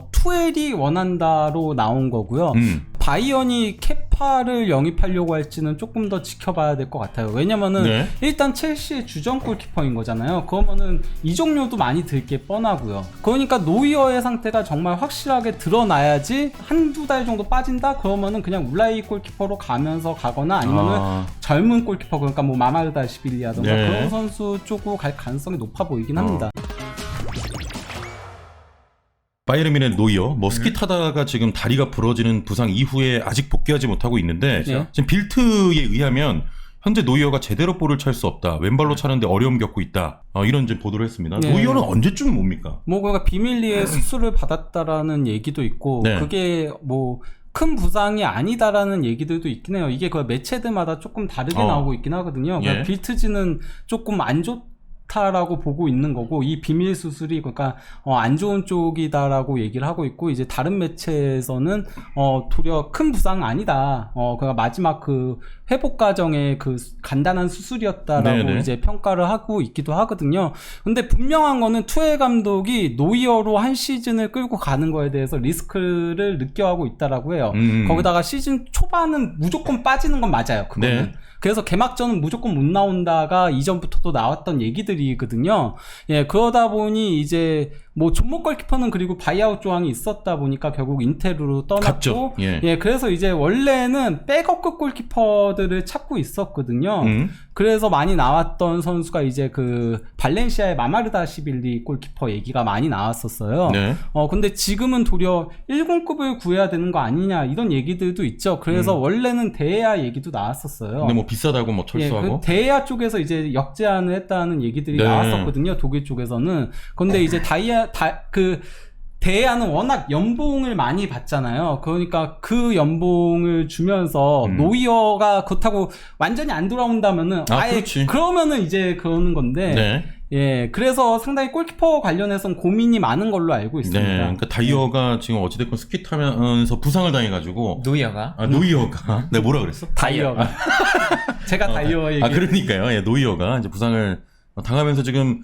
어, 투엘이 원한다로 나온 거고요. 음. 바이언이 케파를 영입하려고 할지는 조금 더 지켜봐야 될 것 같아요. 왜냐면은 네. 일단 첼시의 주전 골키퍼인 거잖아요. 그러면은 이적료도 많이 들 게 뻔하고요. 그러니까 노이어의 상태가 정말 확실하게 드러나야지 한두 달 정도 빠진다? 그러면은 그냥 울라이 골키퍼로 가면서 가거나 아니면은 아, 젊은 골키퍼 그러니까 뭐 마마르다시빌리라던가 네. 그런 선수 쪽으로 갈 가능성이 높아 보이긴 어. 합니다. 바이에른 뮌의 노이어 뭐 스키 타다가 지금 다리가 부러지는 부상 이후에 아직 복귀하지 못하고 있는데 네. 지금 빌트에 의하면 현재 노이어가 제대로 볼을 찰 수 없다. 왼발로 차는데 어려움 겪고 있다. 어, 이런 이제 보도를 했습니다. 네. 노이어는 언제쯤 옵니까? 뭐 그러니까 비밀리에 수술을 받았다라는 얘기도 있고 네. 그게 뭐 큰 부상이 아니다라는 얘기들도 있긴 해요. 이게 그 매체들마다 조금 다르게 어. 나오고 있긴 하거든요. 그러니까 예. 빌트지는 조금 안 좋 다라고 보고 있는 거고 이 비밀 수술이 그러니까 어, 안 좋은 쪽이다라고 얘기를 하고 있고 이제 다른 매체에서는 어 도리어 큰 부상 아니다. 어 그러니까 마지막 그 회복 과정의 그 수- 간단한 수술이었다라고 네네. 이제 평가를 하고 있기도 하거든요. 근데 분명한 거는 투엘 감독이 노이어로 한 시즌을 끌고 가는 거에 대해서 리스크를 느껴하고 있다라고 해요. 음. 거기다가 시즌 초반은 무조건 빠지는 건 맞아요. 그거는. 네. 그래서 개막전은 무조건 못 나온다가 이전부터도 나왔던 얘기들이거든요. 예, 그러다 보니 이제 뭐 존목 골키퍼는 그리고 바이아웃 조항이 있었다 보니까 결국 인테르로 떠났고. 예. 예, 그래서 이제 원래는 백업급 골키퍼들을 찾고 있었거든요. 음. 그래서 많이 나왔던 선수가 이제 그 발렌시아의 마마르다시빌리 골키퍼 얘기가 많이 나왔었어요. 네. 어, 근데 지금은 도리어 1군급을 구해야 되는 거 아니냐 이런 얘기들도 있죠. 그래서 원래는 대야 얘기도 나왔었어요. 음. 근데 뭐 비싸다고 뭐 예, 철수하고. 그 대야 쪽에서 이제 역제안을 했다는 얘기들이 네. 나왔었거든요. 독일 쪽에서는. 근데 이제 다이아 다, 그 대야는 워낙 연봉을 많이 받잖아요. 그러니까 그 연봉을 주면서 음. 노이어가 그렇다고 완전히 안 돌아온다면은 아, 아예 그렇지. 그러면은 이제 그러는 건데 네. 예 그래서 상당히 골키퍼 관련해서는 고민이 많은 걸로 알고 네. 있습니다. 그러니까 다이어가 지금 어찌됐건 스키 타면서 부상을 당해가지고. 노이어가 아, 노이어가. 네, 뭐라 그랬어? 다이어가 제가 다이어 얘기 아 그러니까요. 예, 노이어가 이제 부상을 당하면서 지금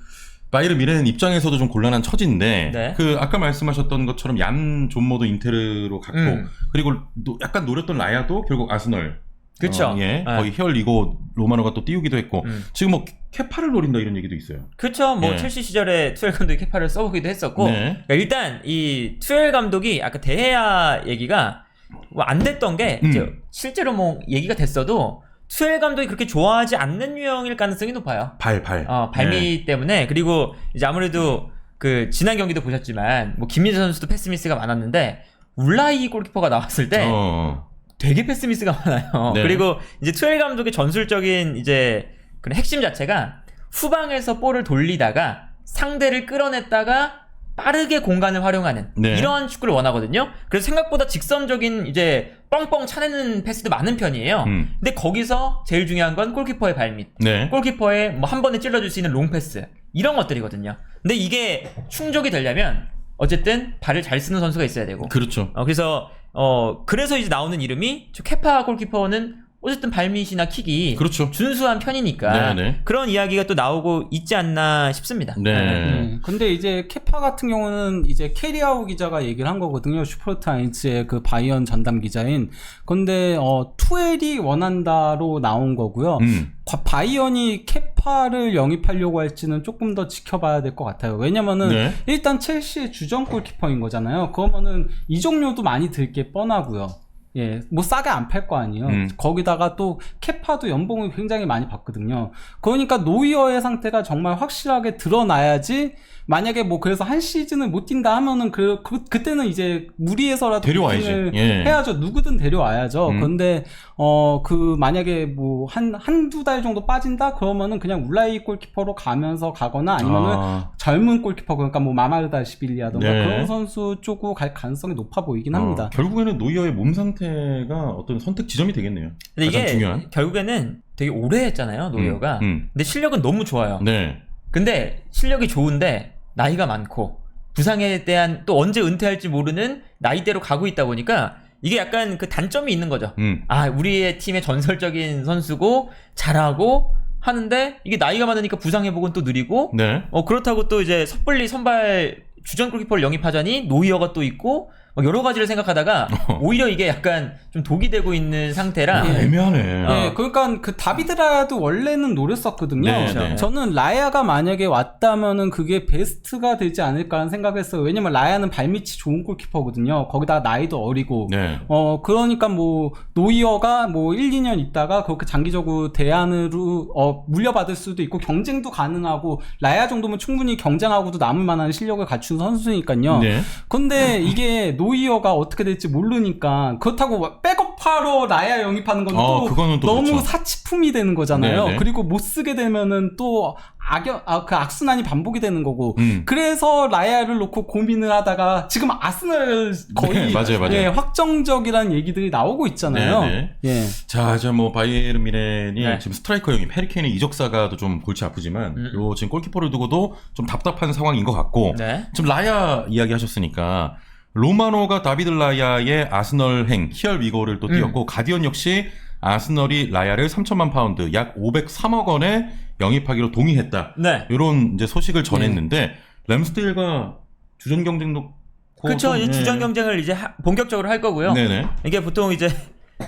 바이에른 미렌 입장에서도 좀 곤란한 처지인데 네. 그 아까 말씀하셨던 것처럼 얀 존모도 인테르로 갔고 음. 그리고 노- 약간 노렸던 라야도 결국 아스널 그쵸. 어, 예 네. 거의 혈이고 로마노가 또 띄우기도 했고 음. 지금 뭐 케파를 노린다 이런 얘기도 있어요. 그쵸. 뭐 예. 첼시 시절에 투엘 감독이 케파를 써보기도 했었고 네. 그러니까 일단 이 투엘 감독이 아까 대해야 얘기가 뭐안 됐던 게 음. 이제 실제로 뭐 얘기가 됐어도 투엘 감독이 그렇게 좋아하지 않는 유형일 가능성이 높아요. 발 발. 어, 발미 네. 때문에 그리고 이제 아무래도 그 지난 경기도 보셨지만 뭐 김민재 선수도 패스 미스가 많았는데 울라이 골키퍼가 나왔을 때 어. 되게 패스미스가 많아요. 네. 그리고 이제 투엘 감독의 전술적인 이제 그런 핵심 자체가 후방에서 볼을 돌리다가 상대를 끌어냈다가 빠르게 공간을 활용하는 네. 이런 축구를 원하거든요. 그래서 생각보다 직선적인 이제 뻥뻥 차내는 패스도 많은 편이에요. 음. 근데 거기서 제일 중요한 건 골키퍼의 발밑. 네. 골키퍼의 뭐 한 번에 찔러줄 수 있는 롱 패스 이런 것들이거든요. 근데 이게 충족이 되려면 어쨌든 발을 잘 쓰는 선수가 있어야 되고. 그렇죠. 어, 그래서 어 그래서 이제 나오는 이름이 저 케파 골키퍼는 어쨌든 발밑이나 킥이 그렇죠. 준수한 편이니까 네네. 그런 이야기가 또 나오고 있지 않나 싶습니다. 네. 네. 근데 이제 케파 같은 경우는 이제 캐리아우 기자가 얘기를 한 거거든요. 슈퍼타인츠의 그 바이언 전담 기자인. 근데 어 투엘이 원한다로 나온 거고요. 음. 과- 바이언이 케파를 영입하려고 할지는 조금 더 지켜봐야 될 것 같아요. 왜냐면은 네. 일단 첼시의 주전 골키퍼인 거잖아요. 그러면은 이적료도 많이 들 게 뻔하고요. 예, 뭐 싸게 안 팔 거 아니에요. 음. 거기다가 또 케파도 연봉을 굉장히 많이 받거든요. 그러니까 노이어의 상태가 정말 확실하게 드러나야지 만약에 뭐 그래서 한 시즌을 못 뛴다 하면은 그, 그 그때는 이제 무리해서라도 데려와야지. 부팅을 예. 해야죠. 누구든 데려와야죠. 음. 근데 어 그 만약에 뭐 한 한두 달 정도 빠진다 그러면은 그냥 울라이 골키퍼로 가면서 가거나 아니면은 아. 젊은 골키퍼 그러니까 뭐 마마르다시빌리라던가 네. 그런 선수 쪽으로 갈 가능성이 높아 보이긴 어, 합니다. 결국에는 노이어의 몸 상태가 어떤 선택 지점이 되겠네요. 근데 가장 이게 중요한. 결국에는 되게 오래 했잖아요, 노이어가. 음, 음. 근데 실력은 너무 좋아요. 네. 근데 실력이 좋은데 나이가 많고 부상에 대한 또 언제 은퇴할지 모르는 나이대로 가고 있다 보니까 이게 약간 그 단점이 있는 거죠. 음. 아, 우리의 팀의 전설적인 선수고 잘하고 하는데 이게 나이가 많으니까 부상 회복은 또 느리고 네. 어 그렇다고 또 이제 섣불리 선발 주전 골키퍼를 영입하자니 노이어가 또 있고 막 여러 가지를 생각하다가 오히려 이게 약간 좀 독이 되고 있는 상태라 아, 애매하네. 어. 네, 그러니까 그 다비드라도 원래는 노렸었거든요. 네, 네. 저는 라야가 만약에 왔다면은 그게 베스트가 되지 않을까라는 생각을 했어요. 왜냐면 라야는 발밑이 좋은 골키퍼거든요. 거기다 나이도 어리고. 네. 어, 그러니까 뭐, 노이어가 뭐 1, 2년 있다가 그렇게 장기적으로 대안으로, 어, 물려받을 수도 있고 경쟁도 가능하고, 라야 정도면 충분히 경쟁하고도 남을 만한 실력을 갖춘 선수니까요. 네. 근데 이게 노 이어가 어떻게 될지 모르니까 그렇다고 백업하러 라야 영입하는 건 어, 또 그거는 또 너무 그렇죠. 사치품이 되는 거잖아요. 네네. 그리고 못 쓰게 되면은 또 악연 아, 그 악순환이 반복이 되는 거고. 음. 그래서 라야를 놓고 고민을 하다가 지금 아스널 거의 네, 맞아요, 맞아요. 예, 확정적이라는 얘기들이 나오고 있잖아요. 네네. 예. 자, 이제 뭐 바이에른 미넨이 네. 지금 스트라이커 영입, 해리케인의 이적사가도 좀 골치 아프지만 음. 요 지금 골키퍼를 두고도 좀 답답한 상황인 것 같고 네. 지금 라야 이야기 하셨으니까 로마노가 다비드 라야의 아스널 행 히얼 위고를 또 음. 띄웠고 가디언 역시 아스널이 라야를 3천만 파운드 약 503억 원에 영입하기로 동의했다. 네. 이런 이제 소식을 전했는데 램스데일과 주전 경쟁도 그렇죠. 좀, 이제 네. 주전 경쟁을 이제 하- 본격적으로 할 거고요. 네네. 이게 보통 이제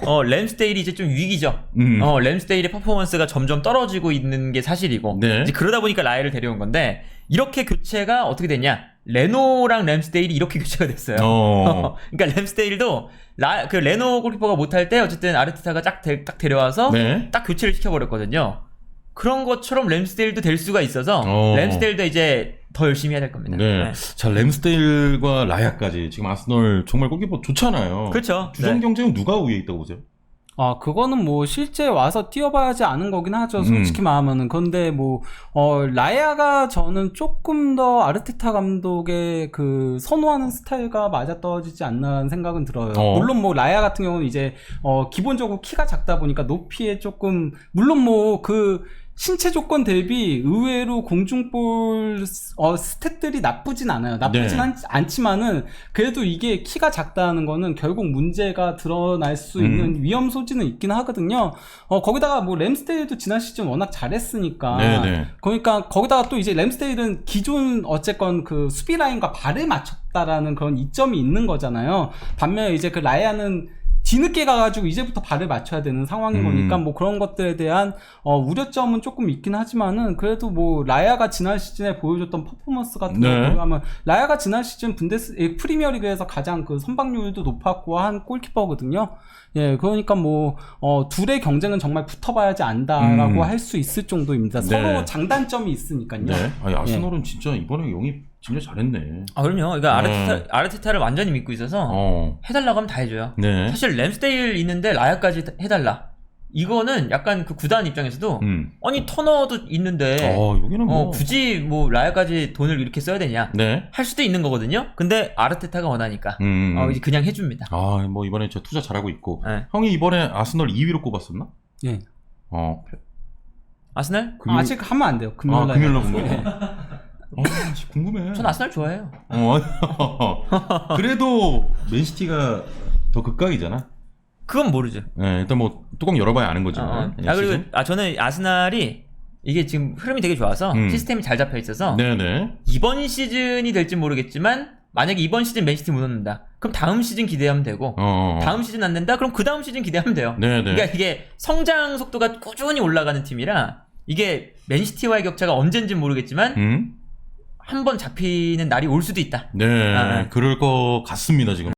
어, 램스데일이 이제 좀 위기죠. 음. 어, 램스데일의 퍼포먼스가 점점 떨어지고 있는 게 사실이고. 네. 이제 그러다 보니까 라이를 데려온 건데, 이렇게 교체가 어떻게 됐냐? 레노랑 램스데일이 이렇게 교체가 됐어요. 어. 그러니까 램스데일도 라, 그 레노 골키퍼가 못할 때 어쨌든 아르테타가 딱, 데, 딱 데려와서 네. 딱 교체를 시켜버렸거든요. 그런 것처럼 램스데일도 될 수가 있어서 어. 램스데일도 이제 더 열심히 해야 될 겁니다. 네. 자, 램스데일과 라야까지 지금 아스널 정말 골키퍼 좋잖아요. 그렇죠. 주전 네. 경쟁은 누가 우위에 있다고 보세요? 아, 그거는 뭐 실제 와서 뛰어봐야지 아는 거긴 하죠. 솔직히 음. 말하면은. 근데 뭐, 어, 라야가 저는 조금 더 아르테타 감독의 그 선호하는 스타일과 맞아떨어지지 않나라는 생각은 들어요. 어. 물론 뭐 라야 같은 경우는 이제, 어, 기본적으로 키가 작다 보니까 높이에 조금, 물론 뭐 그, 신체 조건 대비 의외로 공중볼 어, 스탯들이 나쁘진 않아요. 나쁘진 네. 않, 않지만은 그래도 이게 키가 작다는 거는 결국 문제가 드러날 수 음. 있는 위험 소지는 있긴 하거든요. 어, 거기다가 뭐 램스테일도 지난 시즌 워낙 잘했으니까. 네 네. 그러니까 거기다가 또 이제 램스테일은 기존 어쨌건 그 수비 라인과 발을 맞췄다라는 그런 이점이 있는 거잖아요. 반면에 이제 그 라야는 뒤늦게 가가지고 이제부터 발을 맞춰야 되는 상황인 음. 거니까 뭐 그런 것들에 대한 어, 우려점은 조금 있긴 하지만은 그래도 뭐 라야가 지난 시즌에 보여줬던 퍼포먼스 같은 네. 거 보면 라야가 지난 시즌 분데스 예, 프리미어리그에서 가장 그 선방률도 높았고 한 골키퍼거든요. 예, 그러니까 뭐 어, 둘의 경쟁은 정말 붙어봐야지 안다라고 음. 할수 있을 정도입니다. 네. 서로 장단점이 있으니까요. 네. 아니, 예. 아스널은 진짜 이번에 영입 진짜 잘했네. 아, 그럼요. 그러니까 네. 아르테타, 아르테타를 완전히 믿고 있어서 어. 해달라고 하면 다 해줘요. 네. 사실 램스데일 있는데 라야까지 해달라. 이거는 약간 그 구단 입장에서도 음. 아니 터너도 있는데 어, 여기는 뭐. 어, 굳이 뭐 라야까지 돈을 이렇게 써야 되냐 네. 할 수도 있는 거거든요. 근데 아르테타가 원하니까 음. 어, 이제 그냥 해줍니다. 아, 뭐 이번에 저 투자 잘하고 있고. 네. 형이 이번에 아스널 2위로 꼽았었나? 예. 어. 아스날? 금일- 아직 하면 안 돼요. 금요일 아, 날. 금요일 날본 예. 거야? 어, 진짜 궁금해. 전 아스날 좋아해요. 어. 그래도 맨시티가 더 극강이잖아. 그건 모르죠. 네, 일단 뭐 뚜껑 열어봐야 아는 어, 거지만. 어. 예, 아 그리고. 아 저는 아스날이 이게 지금 흐름이 되게 좋아서 음. 시스템이 잘 잡혀 있어서 네네. 이번 시즌이 될지 모르겠지만 만약에 이번 시즌 맨시티 못 얻는다. 그럼 다음 시즌 기대하면 되고 어. 다음 시즌 안 된다. 그럼 그 다음 시즌 기대하면 돼요. 네네. 그러니까 이게 성장 속도가 꾸준히 올라가는 팀이라 이게 맨시티와의 격차가 언젠지 모르겠지만 음? 한 번 잡히는 날이 올 수도 있다. 네, 아, 아. 그럴 것 같습니다, 지금.